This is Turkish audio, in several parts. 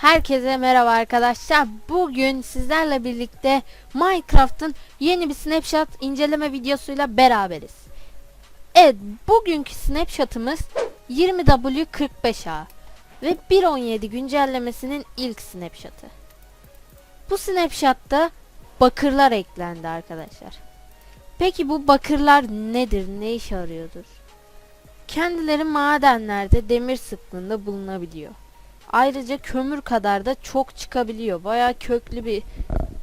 Herkese merhaba arkadaşlar. Bugün sizlerle birlikte Minecraft'ın yeni bir snapshot inceleme videosuyla beraberiz. Evet, bugünkü snapshot'ımız 20W45A ve 1.17 güncellemesinin ilk snapshot'ı. Bu snapshot'ta bakırlar eklendi arkadaşlar. Peki bu bakırlar nedir? Ne işe yarıyordur? Kendileri madenlerde demir sıklığında bulunabiliyor. Ayrıca kömür kadar da çok çıkabiliyor. Bayağı köklü bir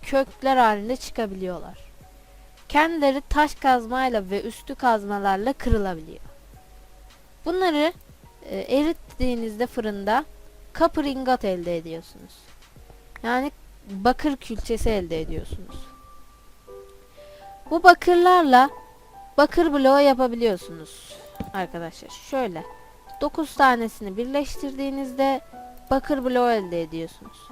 kökler halinde çıkabiliyorlar. Kendileri taş kazmayla ve üstü kazmalarla kırılabiliyor. Bunları e, erittiğinizde fırında copper ingot elde ediyorsunuz. Yani bakır külçesi elde ediyorsunuz. Bu bakırlarla bakır bloğu yapabiliyorsunuz arkadaşlar. Şöyle 9 tanesini birleştirdiğinizde bakır bloğu elde ediyorsunuz.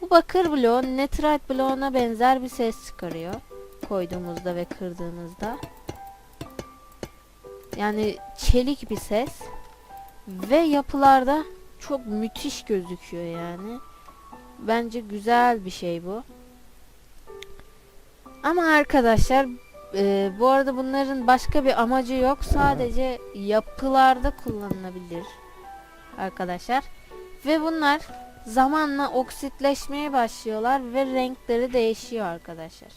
Bu bakır bloğu netherite bloğuna benzer bir ses çıkarıyor. Koyduğumuzda ve kırdığımızda. Yani çelik bir ses. Ve yapılarda çok müthiş gözüküyor yani. Bence güzel bir şey bu. Ama arkadaşlar e, bu arada bunların başka bir amacı yok. Sadece yapılarda kullanılabilir arkadaşlar. Ve bunlar zamanla oksitleşmeye başlıyorlar ve renkleri değişiyor arkadaşlar.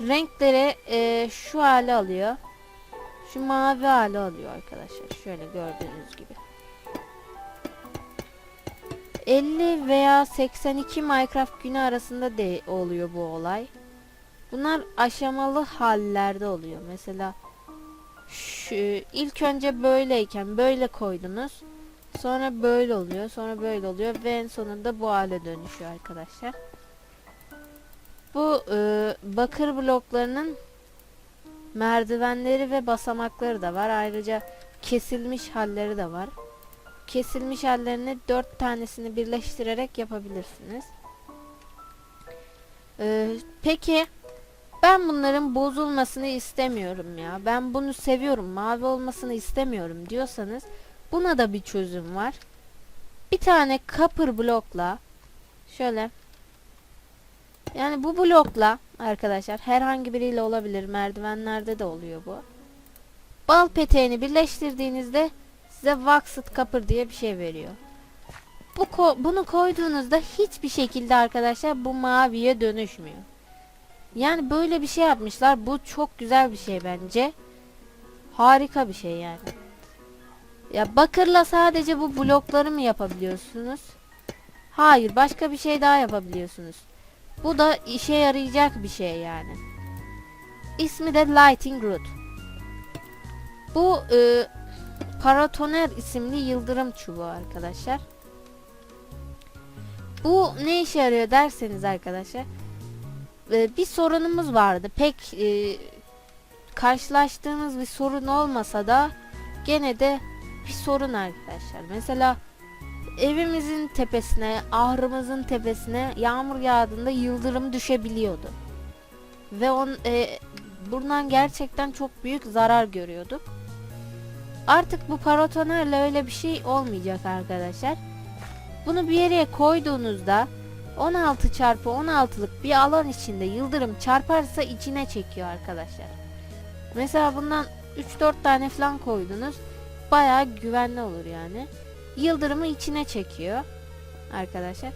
Renkleri e, şu hale alıyor. Şu mavi hale alıyor arkadaşlar. Şöyle gördüğünüz gibi. 50 veya 82 Minecraft günü arasında de oluyor bu olay. Bunlar aşamalı hallerde oluyor. Mesela şu ilk önce böyleyken böyle koydunuz. Sonra böyle oluyor. Sonra böyle oluyor ve en sonunda bu hale dönüşüyor arkadaşlar. Bu e, bakır bloklarının merdivenleri ve basamakları da var. Ayrıca kesilmiş halleri de var. Kesilmiş hallerini dört tanesini birleştirerek yapabilirsiniz. E, peki ben bunların bozulmasını istemiyorum ya. Ben bunu seviyorum. Mavi olmasını istemiyorum diyorsanız buna da bir çözüm var. Bir tane copper blokla şöyle yani bu blokla arkadaşlar herhangi biriyle olabilir. Merdivenlerde de oluyor bu. Bal peteğini birleştirdiğinizde size waxed copper diye bir şey veriyor. Bu ko bunu koyduğunuzda hiçbir şekilde arkadaşlar bu maviye dönüşmüyor. Yani böyle bir şey yapmışlar. Bu çok güzel bir şey bence. Harika bir şey yani. Ya bakırla sadece bu blokları mı yapabiliyorsunuz? Hayır, başka bir şey daha yapabiliyorsunuz. Bu da işe yarayacak bir şey yani. İsmi de Lighting Root. Bu e, Paratoner isimli yıldırım çubuğu arkadaşlar. Bu ne işe yarıyor derseniz arkadaşlar e, bir sorunumuz vardı. Pek e, karşılaştığımız bir sorun olmasa da gene de bir sorun arkadaşlar. Mesela evimizin tepesine, ahırımızın tepesine yağmur yağdığında yıldırım düşebiliyordu. Ve on e, buradan gerçekten çok büyük zarar görüyorduk. Artık bu paratonerle öyle bir şey olmayacak arkadaşlar. Bunu bir yere koyduğunuzda 16 çarpı 16'lık bir alan içinde yıldırım çarparsa içine çekiyor arkadaşlar. Mesela bundan 3-4 tane falan koydunuz. Bayağı güvenli olur yani. Yıldırımı içine çekiyor arkadaşlar.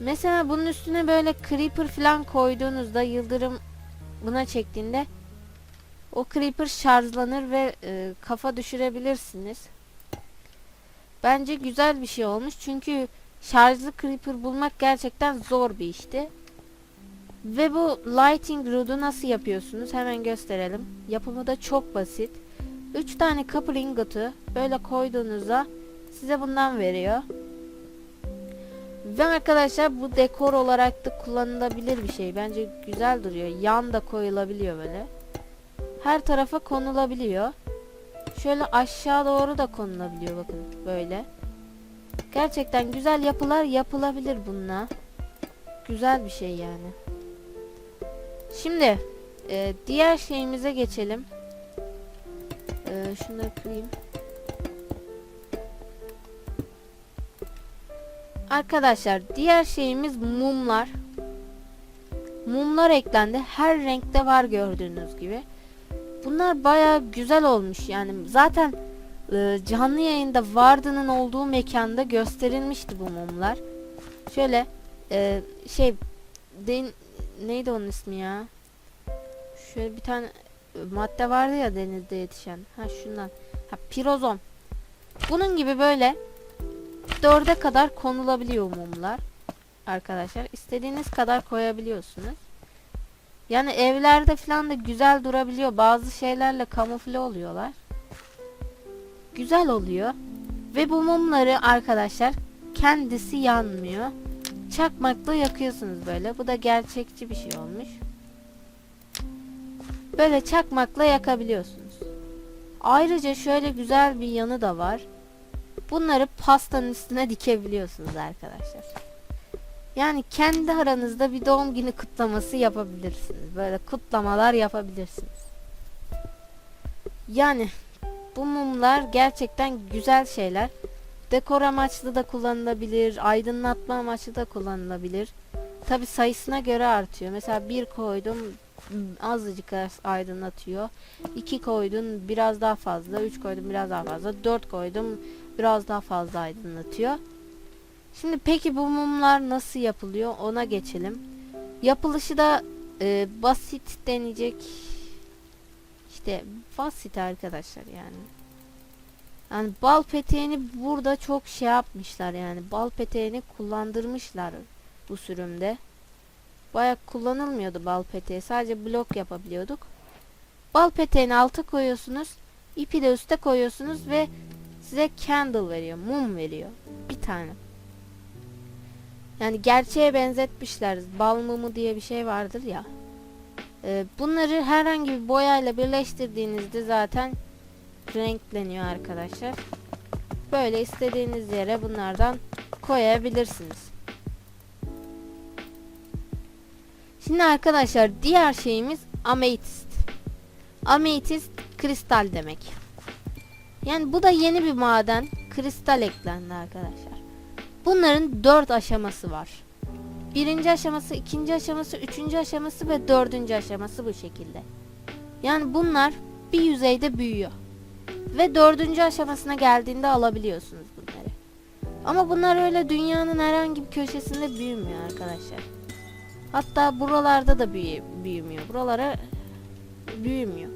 Mesela bunun üstüne böyle creeper falan koyduğunuzda yıldırım buna çektiğinde o creeper şarjlanır ve e, kafa düşürebilirsiniz. Bence güzel bir şey olmuş çünkü şarjlı creeper bulmak gerçekten zor bir işti. Ve bu lighting rod'u nasıl yapıyorsunuz? Hemen gösterelim. Yapımı da çok basit. 3 tane copper ingot'u böyle koyduğunuzda size bundan veriyor. Ve arkadaşlar bu dekor olarak da kullanılabilir bir şey. Bence güzel duruyor. Yan da koyulabiliyor böyle. Her tarafa konulabiliyor. Şöyle aşağı doğru da konulabiliyor bakın böyle. Gerçekten güzel yapılar yapılabilir bununla. Güzel bir şey yani. Şimdi e, diğer şeyimize geçelim. E, şunları kırayım. Arkadaşlar diğer şeyimiz mumlar. Mumlar eklendi. Her renkte var gördüğünüz gibi. Bunlar baya güzel olmuş yani. Zaten e, canlı yayında Varda'nın olduğu mekanda gösterilmişti bu mumlar. Şöyle e, şey den, neydi onun ismi ya? Şöyle bir tane madde vardı ya denizde yetişen. Ha şundan. Ha pirozom. Bunun gibi böyle dörde kadar konulabiliyor mumlar. Arkadaşlar istediğiniz kadar koyabiliyorsunuz. Yani evlerde falan da güzel durabiliyor. Bazı şeylerle kamufle oluyorlar. Güzel oluyor. Ve bu mumları arkadaşlar kendisi yanmıyor. Çakmakla yakıyorsunuz böyle. Bu da gerçekçi bir şey olmuş. Böyle çakmakla yakabiliyorsunuz. Ayrıca şöyle güzel bir yanı da var. Bunları pastanın üstüne dikebiliyorsunuz arkadaşlar. Yani kendi aranızda bir doğum günü kutlaması yapabilirsiniz. Böyle kutlamalar yapabilirsiniz. Yani bu mumlar gerçekten güzel şeyler. Dekor amaçlı da kullanılabilir, aydınlatma amaçlı da kullanılabilir. Tabi sayısına göre artıyor. Mesela bir koydum azıcık aydınlatıyor. 2 koydun biraz daha fazla, 3 koydum biraz daha fazla, 4 koydum biraz daha fazla aydınlatıyor. Şimdi peki bu mumlar nasıl yapılıyor ona geçelim. Yapılışı da e, basit deneyecek. İşte basit arkadaşlar yani. Yani bal peteğini burada çok şey yapmışlar yani. Bal peteğini kullandırmışlar bu sürümde. Baya kullanılmıyordu bal peteği. Sadece blok yapabiliyorduk. Bal peteğini alta koyuyorsunuz. ipi de üste koyuyorsunuz ve size candle veriyor. Mum veriyor. Bir tane. Yani gerçeğe benzetmişler. Bal mumu diye bir şey vardır ya. Ee, bunları herhangi bir boyayla birleştirdiğinizde zaten renkleniyor arkadaşlar. Böyle istediğiniz yere bunlardan koyabilirsiniz. Şimdi arkadaşlar diğer şeyimiz ametist. Ametist kristal demek. Yani bu da yeni bir maden. Kristal eklendi arkadaşlar. Bunların dört aşaması var. Birinci aşaması, ikinci aşaması, üçüncü aşaması ve dördüncü aşaması bu şekilde. Yani bunlar bir yüzeyde büyüyor. Ve dördüncü aşamasına geldiğinde alabiliyorsunuz bunları. Ama bunlar öyle dünyanın herhangi bir köşesinde büyümüyor arkadaşlar. Hatta buralarda da büyü büyümüyor. Buralara büyümüyor.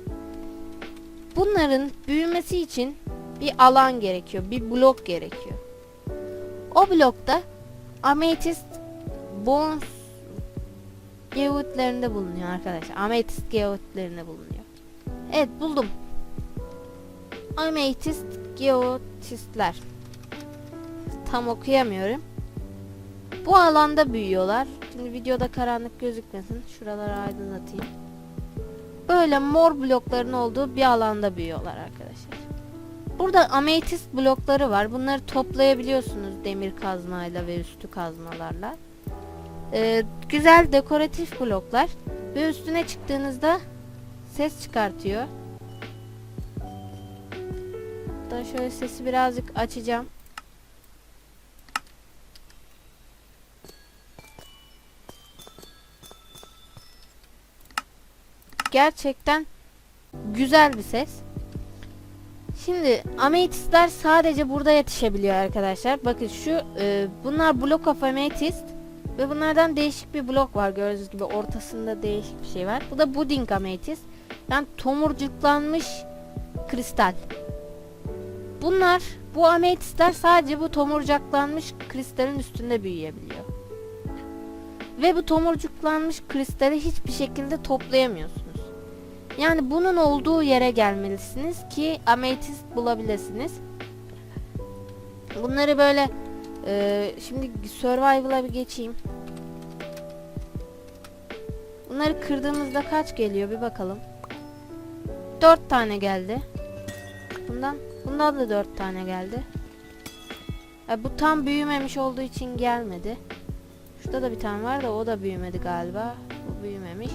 Bunların büyümesi için bir alan gerekiyor. Bir blok gerekiyor. O blokta ametist bones geoitlerinde bulunuyor arkadaşlar. Ametist geoitlerinde bulunuyor. Evet buldum. Ametist geotistler. Tam okuyamıyorum. Bu alanda büyüyorlar. Şimdi videoda karanlık gözükmesin. Şuraları aydınlatayım. Böyle mor blokların olduğu bir alanda büyüyorlar arkadaşlar. Burada ametist blokları var. Bunları toplayabiliyorsunuz demir kazmayla ve üstü kazmalarla. Ee, güzel dekoratif bloklar. Ve üstüne çıktığınızda ses çıkartıyor. Hatta şöyle sesi birazcık açacağım. Gerçekten güzel bir ses. Şimdi ametistler sadece burada yetişebiliyor arkadaşlar. Bakın şu e, bunlar blok of ametist ve bunlardan değişik bir blok var gördüğünüz gibi ortasında değişik bir şey var. Bu da budding ametist. Yani tomurcuklanmış kristal. Bunlar bu ametistler sadece bu tomurcaklanmış kristalin üstünde büyüyebiliyor. Ve bu tomurcuklanmış kristali hiçbir şekilde toplayamıyorsunuz. Yani bunun olduğu yere gelmelisiniz ki ametist bulabilirsiniz. Bunları böyle e, şimdi survival'a bir geçeyim. Bunları kırdığımızda kaç geliyor bir bakalım. 4 tane geldi. Bundan bundan da 4 tane geldi. Ya bu tam büyümemiş olduğu için gelmedi. Şurada da bir tane var da o da büyümedi galiba. Bu büyümemiş.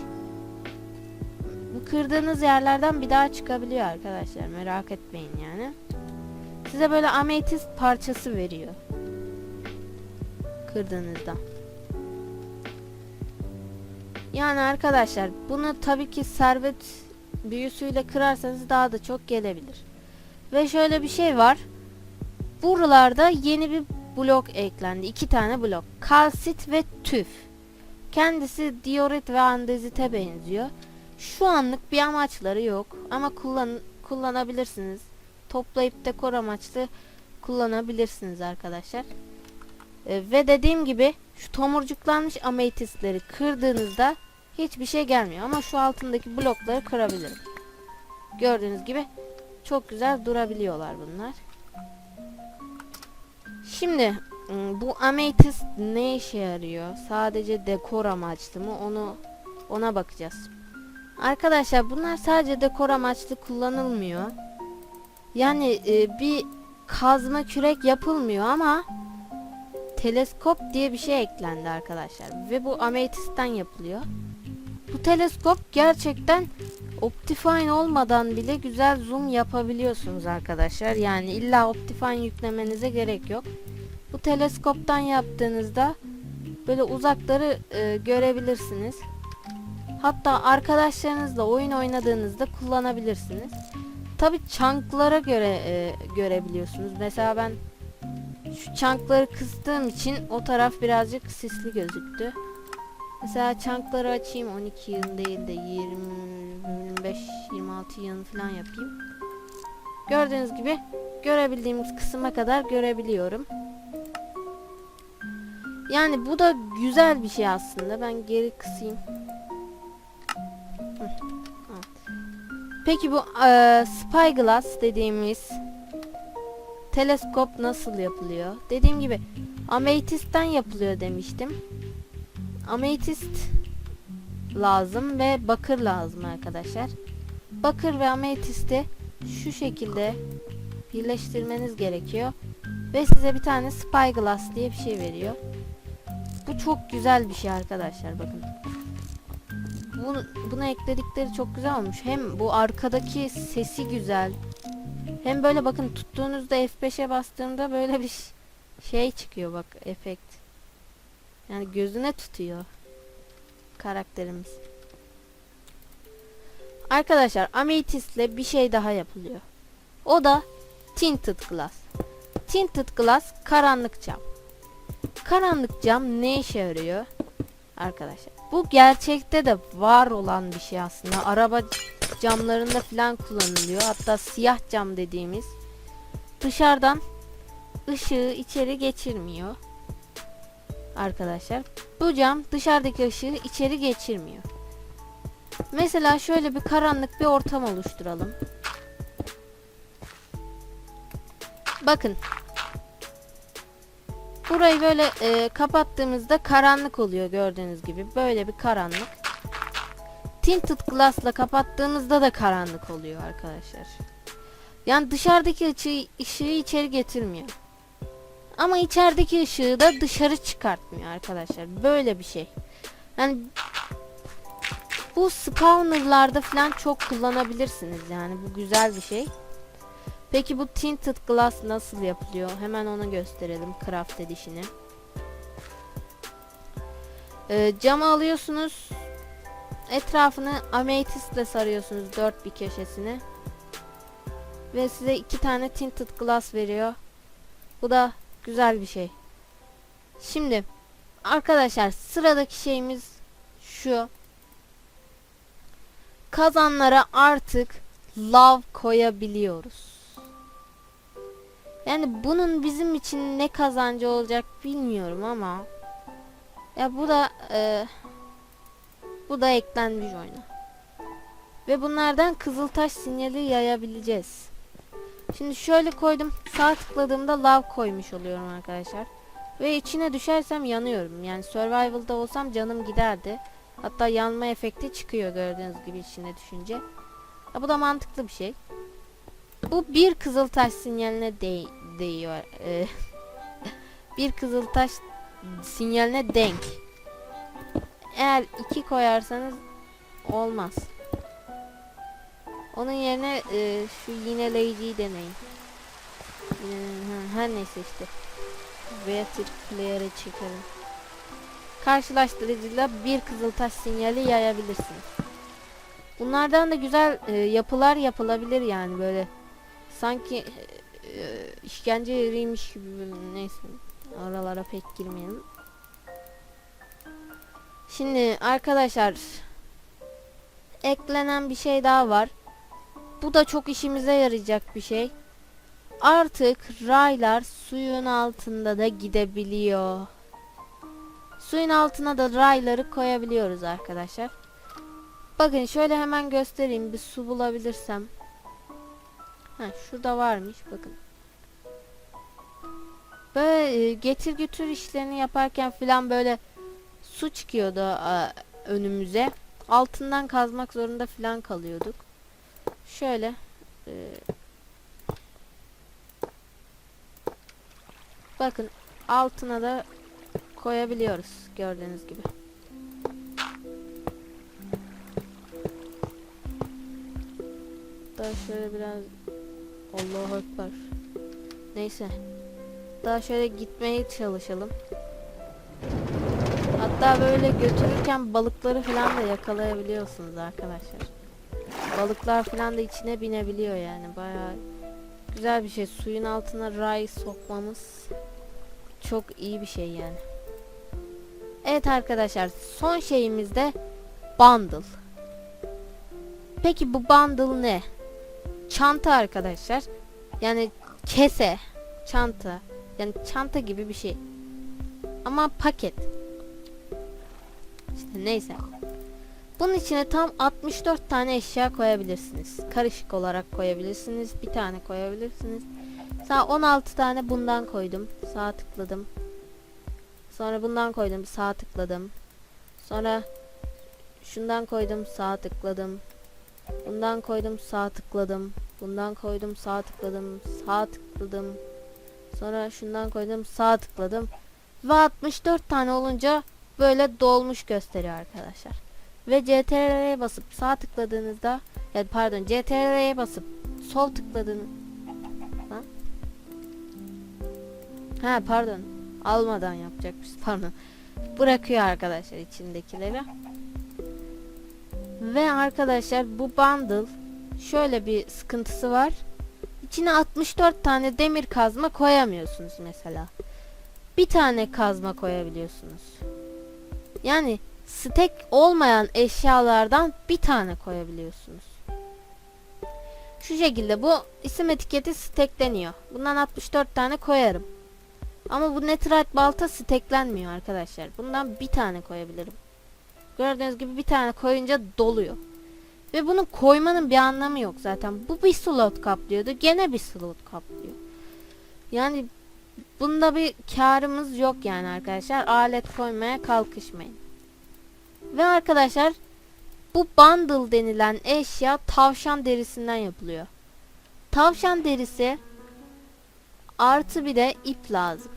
Bu kırdığınız yerlerden bir daha çıkabiliyor arkadaşlar. Merak etmeyin yani. Size böyle ametist parçası veriyor. kırdığınızda. Yani arkadaşlar bunu tabii ki servet büyüsüyle kırarsanız daha da çok gelebilir. Ve şöyle bir şey var. Buralarda yeni bir blok eklendi. iki tane blok. Kalsit ve tüf. Kendisi diorit ve andezite benziyor. Şu anlık bir amaçları yok ama kullan kullanabilirsiniz. Toplayıp dekor amaçlı kullanabilirsiniz arkadaşlar. Ee, ve dediğim gibi şu tomurcuklanmış ametistleri kırdığınızda hiçbir şey gelmiyor ama şu altındaki blokları kırabilirim. Gördüğünüz gibi çok güzel durabiliyorlar bunlar. Şimdi ım, bu ametist ne işe yarıyor? Sadece dekor amaçlı mı? Onu ona bakacağız. Arkadaşlar bunlar sadece dekor amaçlı kullanılmıyor. Yani e, bir kazma kürek yapılmıyor ama teleskop diye bir şey eklendi arkadaşlar ve bu ametisten yapılıyor. Bu teleskop gerçekten Optifine olmadan bile güzel zoom yapabiliyorsunuz arkadaşlar. Yani illa Optifine yüklemenize gerek yok. Bu teleskoptan yaptığınızda böyle uzakları e, görebilirsiniz. Hatta arkadaşlarınızla oyun oynadığınızda kullanabilirsiniz. Tabi çanklara göre e, görebiliyorsunuz. Mesela ben şu çankları kıstığım için o taraf birazcık sisli gözüktü. Mesela çankları açayım 12 yığın değil de 25 26 yığın falan yapayım. Gördüğünüz gibi görebildiğimiz kısma kadar görebiliyorum. Yani bu da güzel bir şey aslında. Ben geri kısayım. Peki bu eee spyglass dediğimiz teleskop nasıl yapılıyor? Dediğim gibi ametisten yapılıyor demiştim. Ametist lazım ve bakır lazım arkadaşlar. Bakır ve ametisti şu şekilde birleştirmeniz gerekiyor. Ve size bir tane spyglass diye bir şey veriyor. Bu çok güzel bir şey arkadaşlar bakın. Bunu, buna ekledikleri çok güzel olmuş. Hem bu arkadaki sesi güzel. Hem böyle bakın tuttuğunuzda F5'e bastığımda böyle bir şey çıkıyor bak efekt. Yani gözüne tutuyor karakterimiz. Arkadaşlar amethistle bir şey daha yapılıyor. O da tinted glass. Tinted glass karanlık cam. Karanlık cam ne işe yarıyor? Arkadaşlar bu gerçekte de var olan bir şey aslında. Araba camlarında falan kullanılıyor. Hatta siyah cam dediğimiz dışarıdan ışığı içeri geçirmiyor. Arkadaşlar bu cam dışarıdaki ışığı içeri geçirmiyor. Mesela şöyle bir karanlık bir ortam oluşturalım. Bakın. Burayı böyle e, kapattığımızda karanlık oluyor gördüğünüz gibi. Böyle bir karanlık. Tinted glass'la kapattığımızda da karanlık oluyor arkadaşlar. Yani dışarıdaki ışığı, ışığı içeri getirmiyor. Ama içerideki ışığı da dışarı çıkartmıyor arkadaşlar. Böyle bir şey. Yani bu spawnerlarda falan çok kullanabilirsiniz yani bu güzel bir şey. Peki bu tinted glass nasıl yapılıyor? Hemen onu gösterelim craft edişini. Ee, camı alıyorsunuz. Etrafını amethistle sarıyorsunuz dört bir köşesini. Ve size iki tane tinted glass veriyor. Bu da güzel bir şey. Şimdi arkadaşlar sıradaki şeyimiz şu. Kazanlara artık lav koyabiliyoruz. Yani bunun bizim için ne kazancı olacak bilmiyorum ama ya bu da e, bu da eklenmiş oyuna. Ve bunlardan kızıltaş sinyali yayabileceğiz. Şimdi şöyle koydum. Sağ tıkladığımda lav koymuş oluyorum arkadaşlar. Ve içine düşersem yanıyorum. Yani survival'da olsam canım giderdi. Hatta yanma efekti çıkıyor gördüğünüz gibi içine düşünce. Ya bu da mantıklı bir şey. Bu bir kızıltaş sinyaline değ değiyor. Ee, bir kızıltaş sinyaline denk. Eğer iki koyarsanız olmaz. Onun yerine e, şu yineleyiciyi deneyin. Ha, her neyse işte. Beatrix Player'e çekelim. Karşılaştırıcıyla bir kızıltaş sinyali yayabilirsiniz. Bunlardan da güzel e, yapılar yapılabilir yani böyle. Sanki e, e, işkence yeriymiş gibi neyse. Oralara pek girmeyelim. Şimdi arkadaşlar eklenen bir şey daha var. Bu da çok işimize yarayacak bir şey. Artık raylar suyun altında da gidebiliyor. Suyun altına da rayları koyabiliyoruz arkadaşlar. Bakın şöyle hemen göstereyim bir su bulabilirsem. Ha şurada varmış bakın. Böyle e, getir götür işlerini yaparken filan böyle su çıkıyordu önümüze. Altından kazmak zorunda filan kalıyorduk. Şöyle e, bakın altına da koyabiliyoruz gördüğünüz gibi. Daha şöyle biraz Allahu Ekber. Neyse. Daha şöyle gitmeye çalışalım. Hatta böyle götürürken balıkları falan da yakalayabiliyorsunuz arkadaşlar. Balıklar falan da içine binebiliyor yani bayağı güzel bir şey. Suyun altına ray sokmamız çok iyi bir şey yani. Evet arkadaşlar son şeyimiz de bundle. Peki bu bundle ne? Çanta arkadaşlar. Yani kese, çanta. Yani çanta gibi bir şey. Ama paket. İşte neyse. Bunun içine tam 64 tane eşya koyabilirsiniz. Karışık olarak koyabilirsiniz. Bir tane koyabilirsiniz. Mesela 16 tane bundan koydum. Sağ tıkladım. Sonra bundan koydum. Sağ tıkladım. Sonra şundan koydum. Sağ tıkladım. Bundan koydum. Sağ tıkladım. Bundan koydum. Sağ tıkladım. Sağ tıkladım. Sonra şundan koydum. Sağ tıkladım. Ve 64 tane olunca böyle dolmuş gösteriyor arkadaşlar. Ve CTRL'ye basıp sağ tıkladığınızda yani pardon CTRL'ye basıp sol tıkladığınız Lan. Ha pardon almadan yapacakmış pardon bırakıyor arkadaşlar içindekileri ve arkadaşlar bu bundle şöyle bir sıkıntısı var içine 64 tane demir kazma koyamıyorsunuz mesela bir tane kazma koyabiliyorsunuz yani stek olmayan eşyalardan bir tane koyabiliyorsunuz. Şu şekilde bu isim etiketi stekleniyor. Bundan 64 tane koyarım. Ama bu netherite balta steklenmiyor arkadaşlar. Bundan bir tane koyabilirim. Gördüğünüz gibi bir tane koyunca doluyor. Ve bunu koymanın bir anlamı yok zaten. Bu bir slot kaplıyordu. Gene bir slot kaplıyor. Yani bunda bir karımız yok yani arkadaşlar. Alet koymaya kalkışmayın. Ve arkadaşlar bu bundle denilen eşya tavşan derisinden yapılıyor. Tavşan derisi artı bir de ip lazım.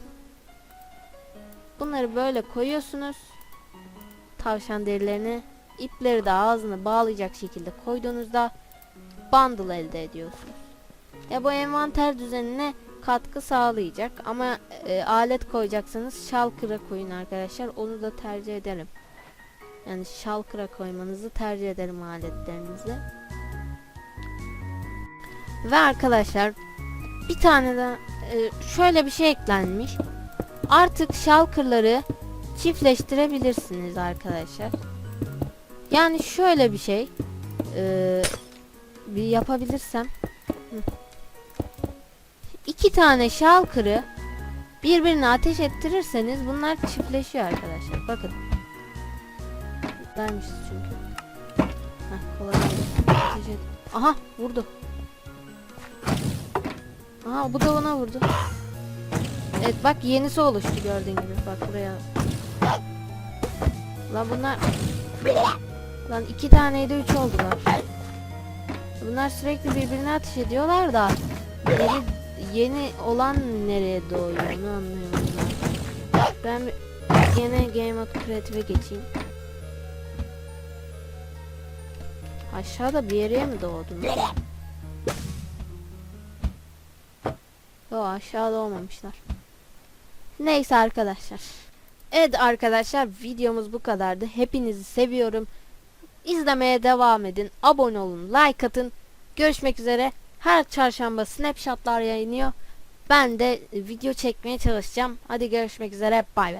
Bunları böyle koyuyorsunuz. Tavşan derilerini ipleri de ağzını bağlayacak şekilde koyduğunuzda bundle elde ediyorsunuz. Ya bu envanter düzenine katkı sağlayacak ama e, alet koyacaksanız şalkıra koyun arkadaşlar. Onu da tercih ederim. Yani şalkıra koymanızı tercih ederim aletlerinizi. Ve arkadaşlar bir tane de e, şöyle bir şey eklenmiş. Artık şalkırları çiftleştirebilirsiniz arkadaşlar. Yani şöyle bir şey e, bir yapabilirsem iki tane şalkırı birbirine ateş ettirirseniz bunlar çiftleşiyor arkadaşlar. Bakın. Vermişiz çünkü. Heh, kolay. Aha vurdu. Aha bu da ona vurdu. Evet bak yenisi oluştu gördüğün gibi. Bak buraya. Lan bunlar... Lan iki taneydi üç oldular. Bunlar sürekli birbirine ateş ediyorlar da yeni, yeni olan nereye doğuyor onu anlıyorum ben. Ben yine Game Mode Creative'e geçeyim. Aşağıda bir yere mi doğdun? Yo aşağıda olmamışlar. Neyse arkadaşlar. Evet arkadaşlar videomuz bu kadardı. Hepinizi seviyorum. İzlemeye devam edin. Abone olun. Like atın. Görüşmek üzere. Her çarşamba snapshotlar yayınlıyor. Ben de video çekmeye çalışacağım. Hadi görüşmek üzere. Bay bay.